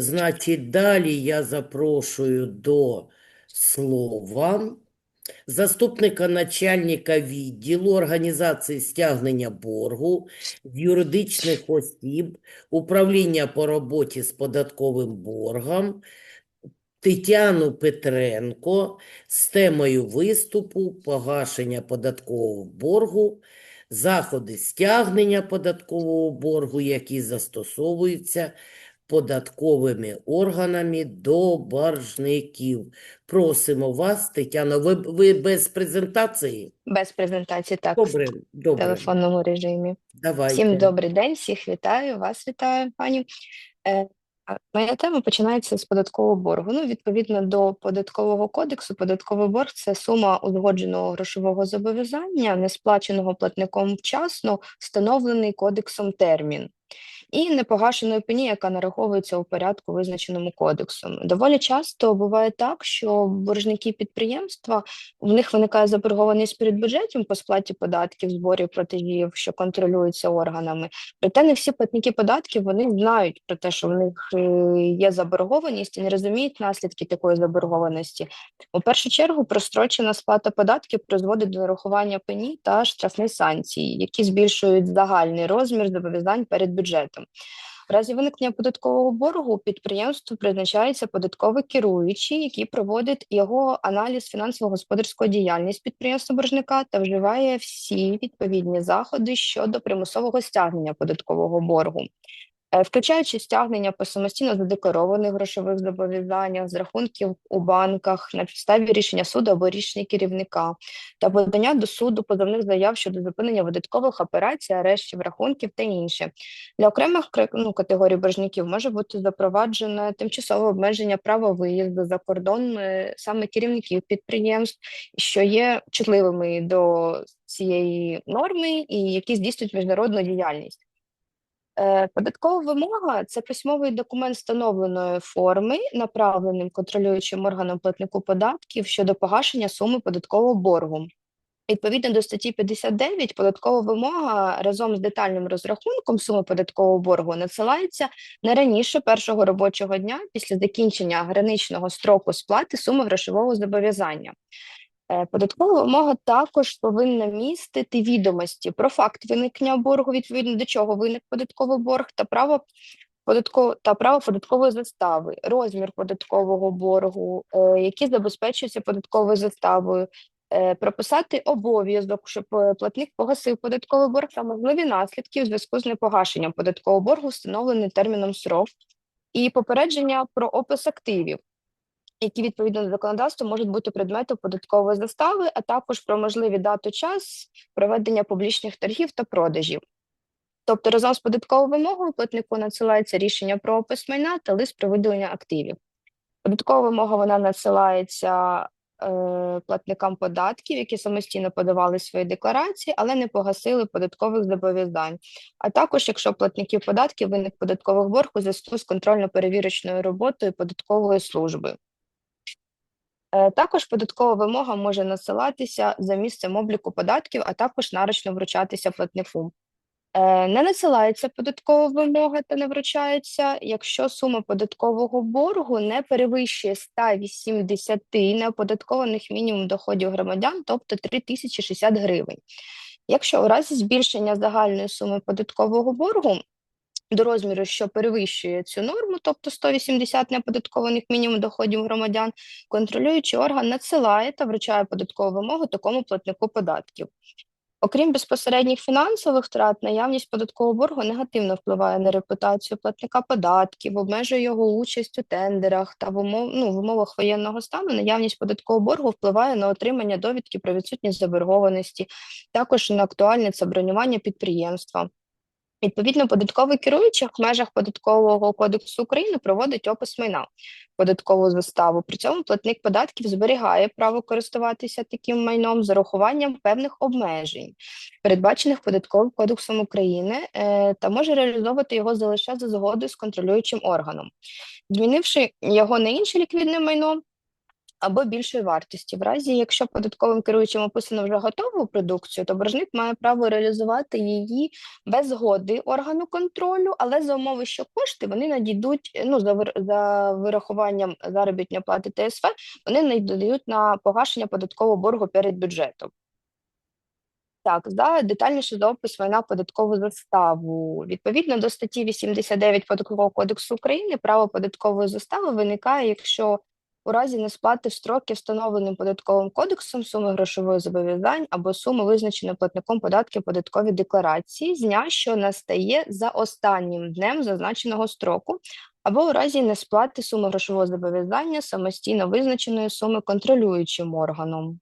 Значить, далі я запрошую до слова заступника начальника відділу організації стягнення боргу юридичних осіб, управління по роботі з податковим боргом Тетяну Петренко з темою виступу погашення податкового боргу, заходи стягнення податкового боргу, які застосовуються податковими органами до боржників. Просимо вас, Тетяно, ви, ви без презентації? Без презентації, так, Добре, в телефонному режимі. давайте. Всім добрий день, всіх вітаю, вас вітаю, пані. Е, Моя тема починається з податкового боргу. Ну, відповідно до податкового кодексу, податковий борг це сума узгодженого грошового зобов'язання, не сплаченого платником вчасно, встановлений кодексом термін. І непогашеної пені, яка нараховується у порядку, визначеному кодексом. Доволі часто буває так, що боржники підприємства в них виникає заборгованість перед бюджетом по сплаті податків, зборів, платежів, що контролюються органами. Проте не всі платники податків вони знають про те, що в них е, є заборгованість і не розуміють наслідки такої заборгованості. У першу чергу прострочена сплата податків призводить до нарахування пені та штрафних санкцій, які збільшують загальний розмір зобов'язань перед бюджетом. В разі виникнення податкового боргу підприємству призначається податковий керуючий, який проводить його аналіз фінансово-господарської діяльності підприємства боржника та вживає всі відповідні заходи щодо примусового стягнення податкового боргу. Е, Включаючи стягнення по самостійно задекларованих грошових зобов'язаннях з рахунків у банках на підставі рішення суду або рішення керівника та подання до суду позовних заяв щодо зупинення видаткових операцій, арештів, рахунків та інше. Для окремих кре- ну, категорій боржників може бути запроваджене тимчасове обмеження права виїзду за кордон е, саме керівників підприємств, що є чутливими до цієї норми і які здійснюють міжнародну діяльність. Е, Податкова вимога це письмовий документ встановленої форми, направленим контролюючим органом платнику податків щодо погашення суми податкового боргу. Відповідно до статті 59, податкова вимога разом з детальним розрахунком суми податкового боргу надсилається не раніше першого робочого дня після закінчення граничного строку сплати суми грошового зобов'язання. Е, Податкова вимога також повинна містити відомості про факт виникнення боргу, відповідно до чого виник податковий борг, та право податково та право податкової застави, розмір податкового боргу, е, які забезпечуються податковою заставою, е, прописати обов'язок, щоб платник погасив податковий борг та можливі наслідки у зв'язку з непогашенням податкового боргу, встановлений терміном срок, і попередження про опис активів які відповідно до законодавства можуть бути предметом податкової застави, а також про можливі дату час проведення публічних торгів та продажів. Тобто разом з податковою вимогою платнику надсилається рішення про опис майна та лист про виділення активів. Податкова вимога вона надсилається е, платникам податків, які самостійно подавали свої декларації, але не погасили податкових зобов'язань. А також, якщо платників податків виник податкових борг у зв'язку з контрольно-перевірочною роботою податкової служби. Е, Також податкова вимога може надсилатися за місцем обліку податків, а також нарочно вручатися платнику. Е, Не надсилається податкова вимога та не вручається, якщо сума податкового боргу не перевищує 180 неоподаткованих мінімум доходів громадян, тобто 3060 гривень. Якщо у разі збільшення загальної суми податкового боргу до розміру, що перевищує цю норму, тобто 180 неоподаткованих мінімум доходів громадян, контролюючий орган надсилає та вручає податкову вимогу такому платнику податків. Окрім безпосередніх фінансових втрат, наявність податкового боргу негативно впливає на репутацію платника податків, обмежує його участь у тендерах та в, умов, ну, в умовах воєнного стану наявність податкового боргу впливає на отримання довідки про відсутність заборгованості, також на актуальне це бронювання підприємства. Відповідно, податковий керуючий в межах податкового кодексу України проводить опис майна податкову заставу. При цьому платник податків зберігає право користуватися таким майном з урахуванням певних обмежень, передбачених податковим кодексом України, е, та може реалізовувати його за лише за згодою з контролюючим органом, змінивши його на інше ліквідне майно. Або більшої вартості. В разі, якщо податковим керуючим описано вже готову продукцію, то боржник має право реалізувати її без згоди органу контролю, але за умови, що кошти вони надійдуть ну, за, вир- за вирахуванням заробітної плати ТСВ, вони надійдуть на погашення податкового боргу перед бюджетом. Так, за детальніше за опис майна податкову заставу. Відповідно до статті 89 Податкового кодексу України, право податкової застави виникає, якщо у разі несплати строки, встановленим податковим кодексом, суми грошової зобов'язань або суми, визначеної платником податків податкові декларації, з дня, що настає за останнім днем зазначеного строку, або у разі несплати суми грошового зобов'язання самостійно визначеної суми контролюючим органом.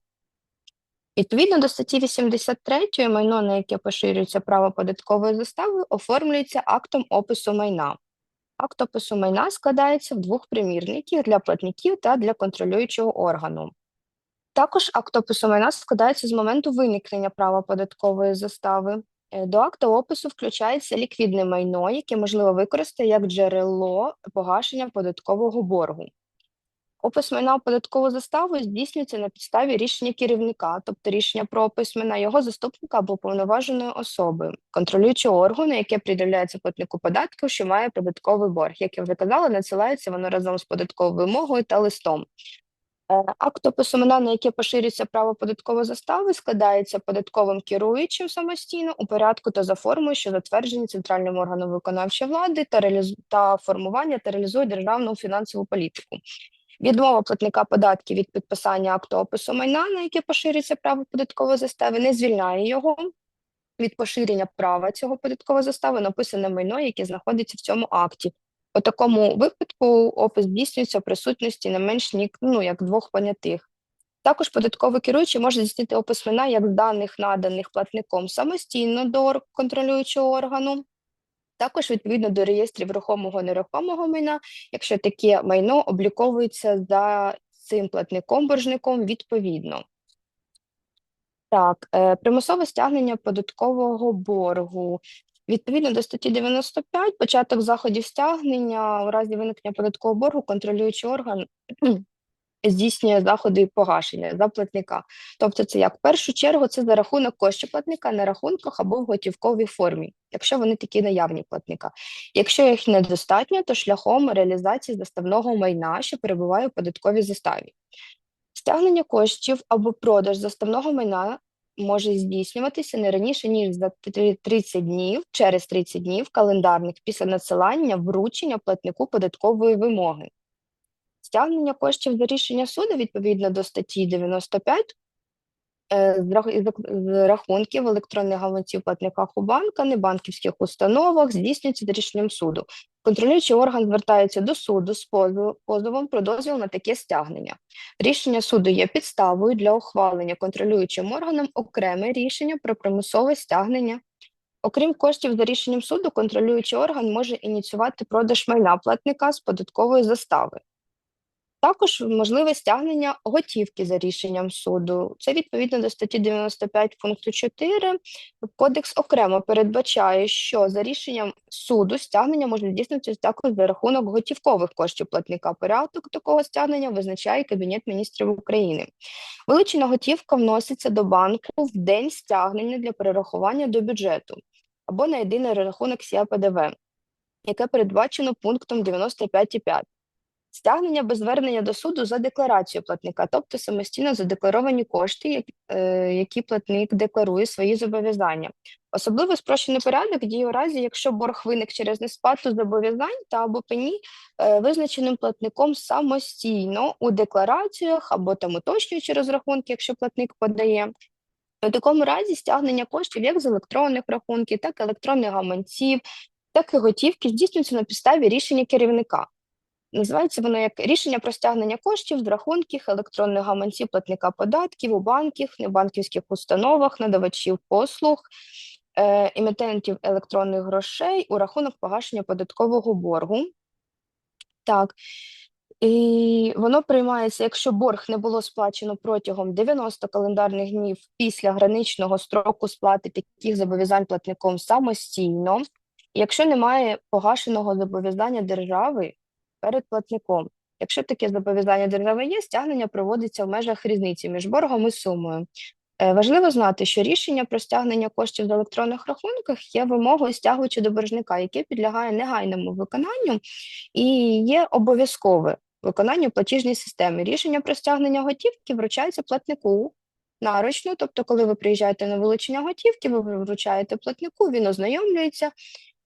Відповідно до статті 83 майно, на яке поширюється право податкової застави, оформлюється актом опису майна. Акт опису майна складається в двох примірників для платників та для контролюючого органу. Також акт опису майна складається з моменту виникнення права податкової застави. Е, До акту опису включається ліквідне майно, яке можливо використати як джерело погашення податкового боргу. Опис майна податкову заставу здійснюється на підставі рішення керівника, тобто рішення про опис майна його заступника або повноваженої особи, контролюючого органу, яке пред'являється платнику податків, що має податковий борг. Як я вже казала, надсилається воно разом з податковою вимогою та листом. Е, Акт опису майна, на яке поширюється право податкової застави, складається податковим керуючим самостійно у порядку та за формою, що затверджені центральним органом виконавчої влади та, реаліз... та формування та реалізує державну фінансову політику. Відмова платника податків від підписання акту опису майна, на яке поширюється право податкової застави, не звільняє його від поширення права цього податкової застави написане майно, яке знаходиться в цьому акті. У такому випадку опис здійснюється в присутності не менш ну, як двох понятих. Також податковий керуючий може здійснити опис майна як даних, наданих платником самостійно до контролюючого органу, також відповідно до реєстрів рухомого нерухомого майна, якщо таке майно обліковується за цим платником-боржником відповідно. Так, е, примусове стягнення податкового боргу. Відповідно до статті 95, початок заходів стягнення у разі виникнення податкового боргу контролюючий орган здійснює заходи погашення за платника. Тобто, це як в першу чергу це за рахунок коштів платника на рахунках або в готівковій формі, якщо вони такі наявні платника. Якщо їх недостатньо, то шляхом реалізації заставного майна, що перебуває у податковій заставі. Стягнення коштів або продаж заставного майна може здійснюватися не раніше, ніж за три- 30 днів, через 30 днів календарних після надсилання вручення платнику податкової вимоги. Стягнення коштів за рішення суду відповідно до статті 95 е, з рахунків електронних гаманців платниках у банках, небанківських установах здійснюється за рішенням суду. Контролюючий орган звертається до суду з позовом про дозвіл на таке стягнення. Рішення суду є підставою для ухвалення контролюючим органом окреме рішення про примусове стягнення. Окрім коштів за рішенням суду, контролюючий орган може ініціювати продаж майна платника з податкової застави. Також можливе стягнення готівки за рішенням суду. Це відповідно до статті 95 пункту 4. Кодекс окремо передбачає, що за рішенням суду стягнення може здійснитися також за рахунок готівкових коштів платника. Порядок такого стягнення визначає Кабінет міністрів України. Вилучена готівка вноситься до банку в день стягнення для перерахування до бюджету або на єдиний рахунок СІА ПДВ, яке передбачено пунктом 95.5. Стягнення без звернення до суду за декларацією платника, тобто самостійно задекларовані кошти, е, які платник декларує свої зобов'язання. Особливо спрощений порядок діє у разі, якщо борг виник через несплату зобов'язань та або пені е, визначеним платником самостійно у деклараціях або там уточнюючи розрахунки, якщо платник подає. У такому разі стягнення коштів як з електронних рахунків, так і електронних гаманців, так і готівки здійснюється на підставі рішення керівника. Називається воно як рішення про стягнення коштів з рахунків електронних гаманців платника податків у банків, небанківських установах, надавачів послуг, е, емітентів електронних грошей у рахунок погашення податкового боргу. Так. І воно приймається, якщо борг не було сплачено протягом 90 календарних днів після граничного строку сплати таких зобов'язань платником самостійно, якщо немає погашеного зобов'язання держави перед платником. Якщо таке зобов'язання держави є, стягнення проводиться в межах різниці між боргом і сумою. Е, Важливо знати, що рішення про стягнення коштів з електронних рахунках є вимогою стягувача до боржника, яке підлягає негайному виконанню і є обов'язкове виконання в платіжній системі. Рішення про стягнення готівки вручається платнику наручно, тобто, коли ви приїжджаєте на вилучення готівки, ви вручаєте платнику, він ознайомлюється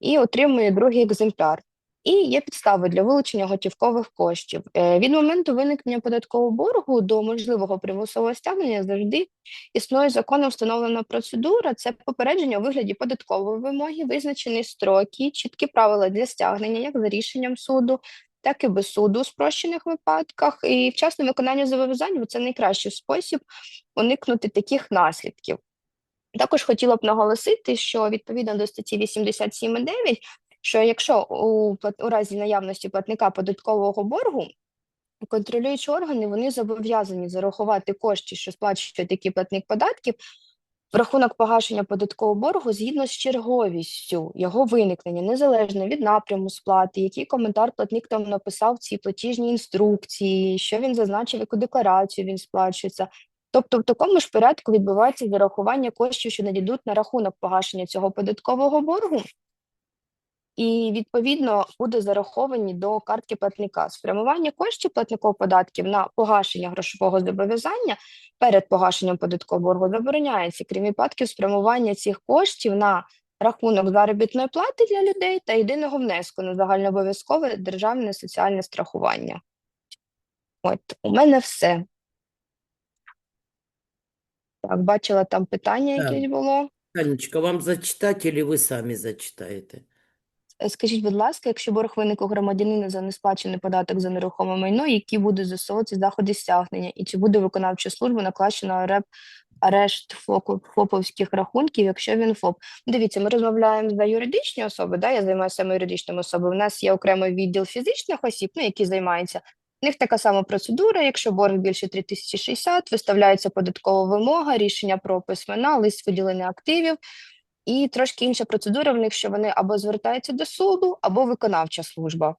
і отримує другий екземпляр. І є підстави для вилучення готівкових коштів. Е, Від моменту виникнення податкового боргу до можливого примусового стягнення завжди існує законом встановлена процедура. Це попередження у вигляді податкової вимоги, визначені строки, чіткі правила для стягнення, як за рішенням суду, так і без суду у спрощених випадках. І вчасне виконання зобов'язань це найкращий спосіб уникнути таких наслідків. Також хотіла б наголосити, що відповідно до статті 87.9, що якщо у, у разі наявності платника податкового боргу, контролюючі органи вони зобов'язані зарахувати кошти, що сплачує такий платник податків, в рахунок погашення податкового боргу згідно з черговістю його виникнення, незалежно від напряму сплати, який коментар платник там написав в цій платіжній інструкції, що він зазначив, яку декларацію він сплачується. Тобто в такому ж порядку відбувається зарахування коштів, що надійдуть на рахунок погашення цього податкового боргу, і відповідно буде зараховані до картки платника. Спрямування коштів платників податків на погашення грошового зобов'язання перед погашенням податкового боргу забороняється, крім випадків спрямування цих коштів на рахунок заробітної плати для людей та єдиного внеску на загальнообов'язкове державне соціальне страхування. От у мене все. Так, бачила там питання якесь було. Танечка, вам зачитать или ви самі зачитаєте? Скажіть, будь ласка, якщо борг виник у громадянина за несплачений податок за нерухоме майно, які будуть застосовуватися заходи стягнення, і чи буде виконавча служба наклащена реп арешт ФОПовських рахунків, якщо він ФОП? Дивіться, ми розмовляємо за юридичні особи, да, я займаюся саме юридичними особами. У нас є окремий відділ фізичних осіб, ну, які займаються. В них така сама процедура, якщо борг більше 3060, виставляється податкова вимога, рішення про письмена, лист виділення активів, і трошки інша процедура в них, що вони або звертаються до суду, або виконавча служба.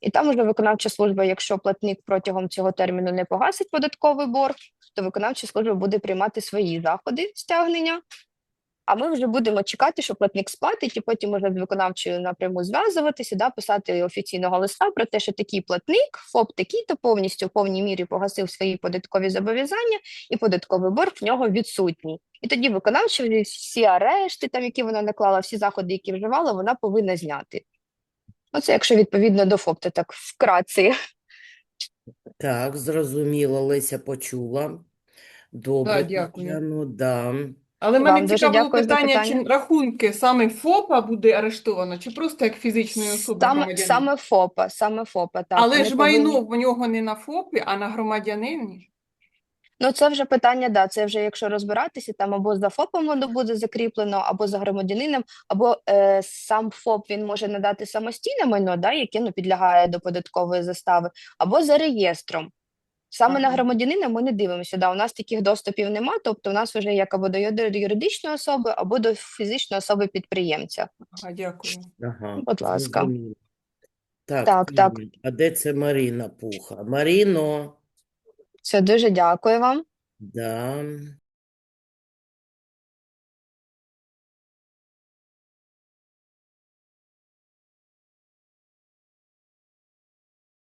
І там уже виконавча служба, якщо платник протягом цього терміну не погасить податковий борг, то виконавча служба буде приймати свої заходи стягнення. А ми вже будемо чекати, що платник сплатить, і потім може з виконавчою напряму зв'язуватися, да, писати офіційного листа про те, що такий платник, ФОП такий-то повністю в повній мірі погасив свої податкові зобов'язання, і податковий борг в нього відсутній. І тоді виконавча всі арешти, там, які вона наклала, всі заходи, які вживала, вона повинна зняти. Оце якщо відповідно до ФОП, то так вкратце. Так, зрозуміло, Леся почула. Добре, дякую. Тетяно, да. Але Вам мене дуже цікавило дякую за питання, чи рахунки саме ФОПа буде арештовано, чи просто як фізичної особи Саме, громадянина? саме ФОПа, саме ФОПа, так. Але ж повинні- майно в нього не на ФОПі, а на громадянині. Ну, це вже питання, да, це вже якщо розбиратися, там або за ФОПом воно буде закріплено, або за громадянином, або е, сам ФОП він може надати самостійне майно, да, яке ну, підлягає до податкової застави, або за реєстром. Саме на громадянина ми не дивимося. Да, у нас таких доступів нема, тобто у нас вже як або до юридичної особи, або до фізичної особи підприємця. Ага, дякую. Ага, Будь ласка. Так, Так, так. А де це Маріна Пуха? Маріно, Все, дуже дякую вам. да.